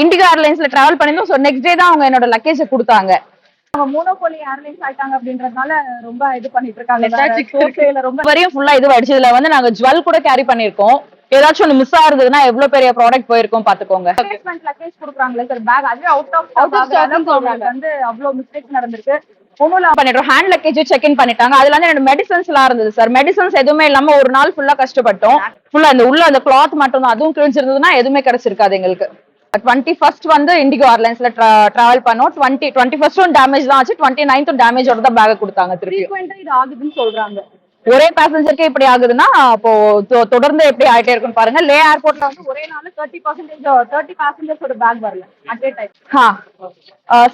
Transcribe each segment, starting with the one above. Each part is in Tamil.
இண்டிகோ ஏர்லைன்ஸ்ல டிராவல் பண்ணிருந்தோம் ஸோ நெக்ஸ்ட் டே தான் அவங்க என்னோட லக்கேஜை கொடுத்தாங்க. அவங்க மோனோபோலி ஏர்லைன்ஸ் ஆயிட்டாங்க அப்படின்றதுனால ரொம்ப இது பண்ணிட்டு இருக்காங்க. ரொம்ப வரையும் ஃபுல்லா இது ஆயிடுச்சு இதுல வந்து நாங்க ஜுவல் கூட கேரி பண்ணிருக்கோம் ஏதாச்சும் ஒன்று மிஸ் ஆகுதுன்னா எவ்வளவு பெரிய ப்ராடக்ட் போயிருக்கும் பாத்துக்கோங்க. லக்கேஜ் கொடுக்குறாங்களே சார் பேக் அதுவே அவுட் ஆஃப் சொல்றாங்க. வந்து அவ்வளவு மிஸ்டேக்ஸ் நடந்திருக்கு. ஒண்ணும் பண்ணிட்டோம். ஹேண்ட் லக்கேஜ் செக் இன் பண்ணிட்டாங்க. அதுல வந்து என்னோட மெடிசன்ஸ் எல்லாம் இருந்தது சார் மெடிசன்ஸ் எதுவுமே இல்லாம ஒரு நாள் ஃபுல்லா கஷ்டப்பட்டோம். ஃபுல்லா அந்த உள்ள அந்த கிளாத் மட்டும் தான் அதுவும் கிழிஞ்சிருந்ததுன்னா எதுவுமே கிடைச்சிருக்காது எங்களுக்கு. டுவெண்ட்டி ஃபர்ஸ்ட் வந்து இண்டிகோ ஏர்லைன்ஸ்ல டிராவல் பண்ணோம். டுவெண்ட்டி டுவெண்ட்டி ஃபர்ஸ்டும் டேமேஜ் தான் ஆச்சு. டுவெண்ட்டி நைன்த்தும் டேமேஜோட தான் பேக் கொடுத்தாங்க திருப்பி. இது ஆகுதுன்னு சொல்றாங்க. ஒரே பேசஞ்சருக்கு இப்படி ஆகுதுன்னா அப்போ தொடர்ந்து எப்படி ஆயிட்டே இருக்குன்னு பாருங்க. லே ஏர்போர்ட்ல வந்து ஒரே நாள் தேர்ட்டி பர்சன்டேஜ் தேர்ட்டி பேசஞ்சர்ஸோட பேக் வரல. At a time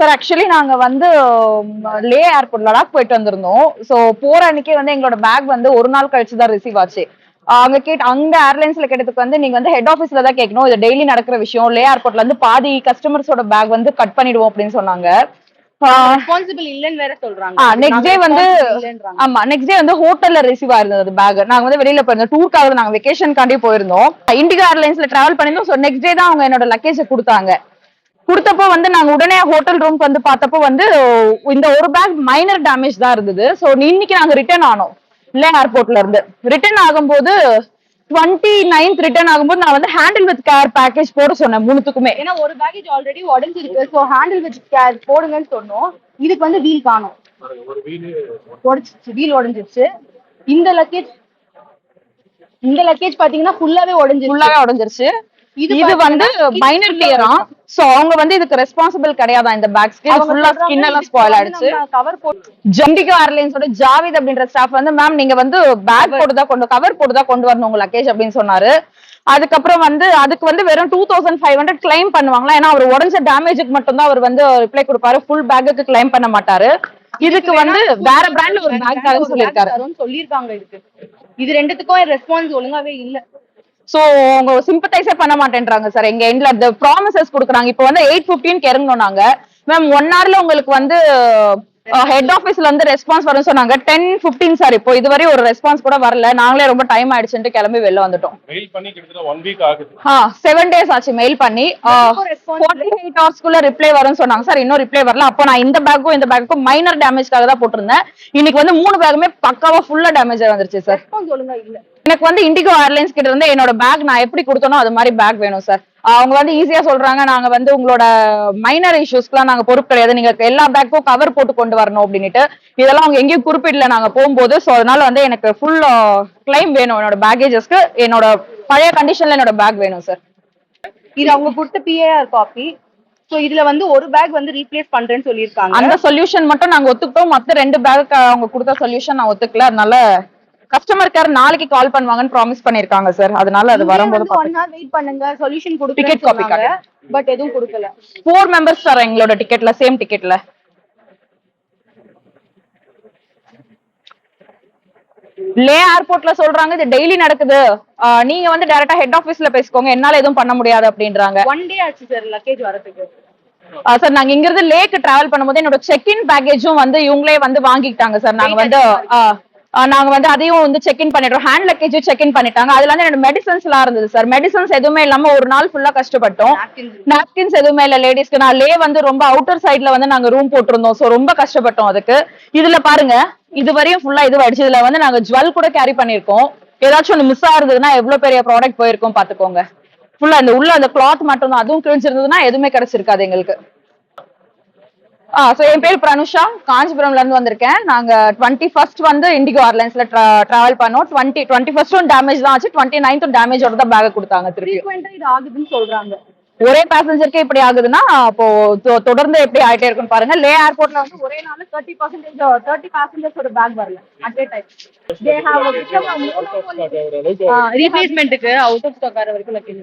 sir actually நாங்க வந்து லே ஏர்போர்ட் லடாக் போயிட்டு வந்திருந்தோம். ஸோ போற அன்னைக்கே வந்து எங்களோட பேக் வந்து ஒரு நாள் கழிச்சு தான் ரிசீவ் ஆச்சு. அங்க கேட் அங்க ஏர்லைன்ஸ்ல கேட்டதுக்கு வந்து நீங்க வந்து ஹெட் ஆஃபீஸ்ல தான் கேட்கணும். இது டெய்லி நடக்கிற விஷயம். லே ஏர்போர்ட்ல வந்து பாதி கஸ்டமர்ஸோட பேக் வந்து கட் பண்ணிடுவோம் அப்படின்னு சொன்னாங்க. ரெஸ்பான்சிபிள் இல்லன்னு வேற சொல்றாங்க. நெக்ஸ்ட் டே வந்து ஆமா நெக்ஸ்ட் டே வந்து ஹோட்டல்ல ரிசீவ் ஆயிருந்தது பேக் நாங்க வந்து வெளியில போயிருந்தோம். டூர்க்காக நாங்க வெக்கேஷன்காண்டி போயிருந்தோம். இண்டிகோ ஏர்லைன்ஸ்ல டிராவல் பண்ணிருந்தோம் ஸோ நெக்ஸ்ட் டே தான் அவங்க என்னோட லக்கேஜை கொடுத்தாங்க. கொடுத்தப்போ வந்து நாங்க உடனே ஹோட்டல் ரூம்க்கு வந்து பார்த்தப்போ வந்து இந்த ஒரு பேக் மைனர் டேமேஜ் தான் இருந்தது. ஸோ இன்னைக்கு நாங்க ரிட்டர்ன் ஆனோம். இல்ல ஏர்போர்ட்ல இருந்து. ரிட்டர்ன் ஆகும்போது டுவெண்ட்டி நைன்த் ரிட்டர்ன் ஆகும்போது நான் வந்து ஹேண்டில் வித் கேர் பேக்கேஜ் போட சொன்னேன் மூணுத்துக்குமே ஏன்னா ஒரு பேக்கேஜ் ஆல்ரெடி உடஞ்சிருக்கு. ஸோ ஹேண்டில் வித் கேர் போடுங்கன்னு சொன்னோம். இதுக்கு வந்து வீல் காணும். உடச்சிச்சு வீல் உடஞ்சிருச்சு. இந்த லக்கேஜ் இந்த லக்கேஜ் பாத்தீங்கன்னா ஃபுல்லாவே உடஞ்சிருச்சு. ஃபுல்லாவே உடஞ்சிருச்சு. இது இது வந்து மைனர் கிளியரா சோ அவங்க வந்து இதுக்கு ரெஸ்பான்சிபிள் கிடையாதா இந்த பேக்ஸ்க்கு ஃபுல்லா ஸ்கின் எல்லாம் ஸ்பாயில் ஆயிடுச்சு. கவர் போட்டு ஜண்டிகோ ஏர்லைன்ஸோட ஜாவித் அப்படின்ற ஸ்டாஃப் வந்து மேம் நீங்க வந்து பேக் போட்டு தான் கொண்டு கவர் போட்டு தான் கொண்டு வரணும் உங்க லக்கேஜ் அப்படின்னு சொன்னாரு. அதுக்கப்புறம் வந்து அதுக்கு வந்து வெறும் two thousand five hundred claim பண்ணுவாங்களா? ஏன்னா அவர் உடஞ்ச டேமேஜுக்கு மட்டும் தான் அவர் வந்து ரிப்ளை கொடுப்பாரு. ஃபுல் பேக்குக்கு கிளைம் பண்ண மாட்டாரு. இதுக்கு வந்து வேற பிராண்ட்ல ஒரு பேக் தரேன்னு சொல்லியிருக்காரு. சொல்லியிருக்காங்க இதுக்கு இது ரெண்டுத்துக்கும் ரெஸ்பான்ஸ் ஒழுங்காவே இல்ல. சோ அவங்க சிம்பத்தைஸே பண்ண மாட்டேன்றாங்க சார் எங்க எண்ட்ல அந்த ப்ராமிசஸ் கொடுக்குறாங்க. இப்போ வந்து எயிட் ஃபிஃப்டின் இறங்கணும் நாங்க மேம் ஒன் ஹவர்ல உங்களுக்கு வந்து ஹெட் ஆபீஸ்ல வந்து ரெஸ்பான்ஸ் வரும்னு சொன்னாங்க. டென் ஃபிஃப்டீன் சார் இப்போ இதுவரை ஒரு ரெஸ்பான்ஸ் கூட வரல. நாங்களே ரொம்ப டைம் ஆயிடுச்சுன்ட்டு கிளம்பி வெளில வந்துட்டோம். மெயில் பண்ணி கிட்டத்தட்ட ஒன் வீக் ஆகுது. ஆ செவன் டேஸ் ஆச்சு மெயில் பண்ணி. ஃபார்ட்டி எயிட் ஹவர்ஸ்க்குள்ள ரிப்ளை வரும்னு சொன்னாங்க சார் இன்னும் ரிப்ளை வரல. அப்போ நான் இந்த பேக்கும் இந்த பேக்கும் மைனர் டேமேஜ்க்காக தான் போட்டிருந்தேன். இன்னைக்கு வந்து மூணு பேக்குமே பக்காவா ஃபுல்லா டேமேஜ் வந்துருச்சு சார் இல்ல. எனக்கு வந்து இண்டிகோ ஏர்லைன்ஸ் கிட்ட இருந்து என்னோட பேக் நான் எப்படி கொடுத்தனோ அது மாதிரி பேக் வேணும் சார் அவங்க வந்து ஈஸியா சொல்றாங்க நாங்க வந்து உங்களோட மைனர் இஷ்யூஸ்க்குலாம் நாங்க பொறுப்பு கிடையாது. நீங்க எல்லா பேக்கும் கவர் போட்டு கொண்டு வரணும் அப்படின்னுட்டு. இதெல்லாம் அவங்க எங்கேயும் குறிப்பிடல நாங்க போகும்போது. ஸோ அதனால வந்து எனக்கு ஃபுல் கிளைம் வேணும் என்னோட பேக்கேஜஸ்க்கு என்னோட பழைய கண்டிஷன்ல என்னோட பேக் வேணும் சார் இது அவங்க கொடுத்த பிஏஆர் காப்பி சோ இதுல வந்து ஒரு பேக் வந்து ரீப்ளேஸ் பண்றேன்னு சொல்லியிருக்காங்க. அந்த சொல்யூஷன் மட்டும் நாங்க ஒத்துக்கிட்டோம். மத்த ரெண்டு பேக் அவங்க கொடுத்த சொல்யூஷன் நான் ஒத்துக்கல. அதனால கஸ்டமர் கேர் நாளைக்கு கால் பண்ணுவாங்கன்னு ப்ராமிஸ் பண்ணிருக்காங்க சார் அதனால அது வரும்போது வெயிட் பண்ணுங்க. சொல்யூஷன் Ticket copy கொடுக்க பட் எதுவும் கொடுக்கல. ஃபோர் மெம்பர்ஸ் சார் எங்களோட டிக்கெட்ல சேம் டிக்கெட்ல லே. ஏர்போர்ட்ல சொல்றாங்க இது டெய்லி நடக்குது. நீங்க வந்து டைரக்டா ஹெட் ஆபீஸ்ல பேசிக்கோங்க என்னால எதுவும் பண்ண முடியாது அப்படின்றாங்க. ஒன் டே ஆச்சு சார் லக்கேஜ் வரதுக்கு சார் நாங்க இங்க இருந்து லேக்கு டிராவல் பண்ணும்போது என்னோட செக் இன் பேக்கேஜும் வந்து இவங்களே வந்து வாங்கிக்கிட்டாங்க சார் நாங்க வந்து நாங்க வந்து அதையும் வந்து செக் இன் பண்ணிட்டோம். ஹேண்ட் லக்கேஜும் செக் இன் பண்ணிட்டாங்க. அதுல வந்து என்னோட மெடிசன்ஸ் எல்லாம் இருந்தது சார் மெடிசன்ஸ் எதுவுமே இல்லாம ஒரு நாள் ஃபுல்லா கஷ்டப்பட்டோம். நாப்கின்ஸ் எதுவுமே இல்ல லேடிஸ்க்கு நான் லே வந்து ரொம்ப அவுட்டர் சைடுல வந்து நாங்க ரூம் போட்டிருந்தோம். சோ ரொம்ப கஷ்டப்பட்டோம் அதுக்கு. இதுல பாருங்க இது வரையும் ஃபுல்லா இது ஆயிடுச்சு இதுல வந்து நாங்க ஜுவல் கூட கேரி பண்ணிருக்கோம் ஏதாச்சும் ஒண்ணு மிஸ் ஆகுதுன்னா எவ்வளவு பெரிய ப்ராடக்ட் போயிருக்கும் பாத்துக்கோங்க. ஃபுல்லா அந்த உள்ள அந்த கிளாத் மட்டும் தான் அதுவும் கிழிஞ்சிருந்ததுன்னா எதுவுமே கிடைச்சிருக்காது எங்களுக்கு. ஸோ என் பேர் பிரனுஷா. காஞ்சிபுரம்ல இருந்து வந்திருக்கேன். நாங்க டுவெண்ட்டி ஃபர்ஸ்ட் வந்து இண்டிகோ ஏர்லைன்ஸ்ல டிராவல் பண்ணோம். டுவெண்ட்டி டுவெண்ட்டி ஃபர்ஸ்டும் டேமேஜ் தான் ஆச்சு. டுவெண்ட்டி நைன்த்தும் டேமேஜோட தான் பேக் கொடுத்தாங்க திருப்பி. இது ஆகுதுன்னு சொல்றாங்க. ஒரே பேசஞ்சருக்கு இப்படி ஆகுதுன்னா அப்போ தொடர்ந்து எப்படி ஆயிட்டே இருக்குன்னு பாருங்க. லே ஏர்போர்ட்ல வந்து ஒரே நாள் தேர்ட்டி பர்சன்டேஜ் தேர்ட்டி பேசஞ்சர்ஸோட பேக் வரல at a time they have become ரீப்ளேஸ்மெண்ட்டுக்கு out of stock வர வரைக்கும் லக்கேஜ்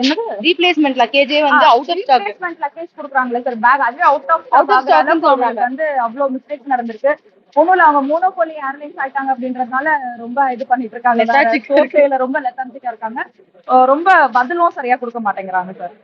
என்னது? ரீப்ளேஸ்மெண்ட் லக்கேஜே வந்து out of stock replacement luggage கொடுக்குறாங்களே sir bag அதுவே அவுட் ஆஃப் stock ன்னு சொல்றாங்க. வந்து அவ்வளவு மிஸ்டேக்ஸ் நடந்திருக்கு. ஒண்ணும் அவங்க மோனோபோலி ஏர்லைன்ஸ் ஆயிட்டாங்க அப்படின்றதுனால ரொம்ப இது பண்ணிட்டு இருக்காங்க. ரொம்ப லெத்தார்ஜிக்கா இருக்காங்க. ரொம்ப பதிலும் சரியா கொடுக்க மாட்டேங்கிறாங்க சார்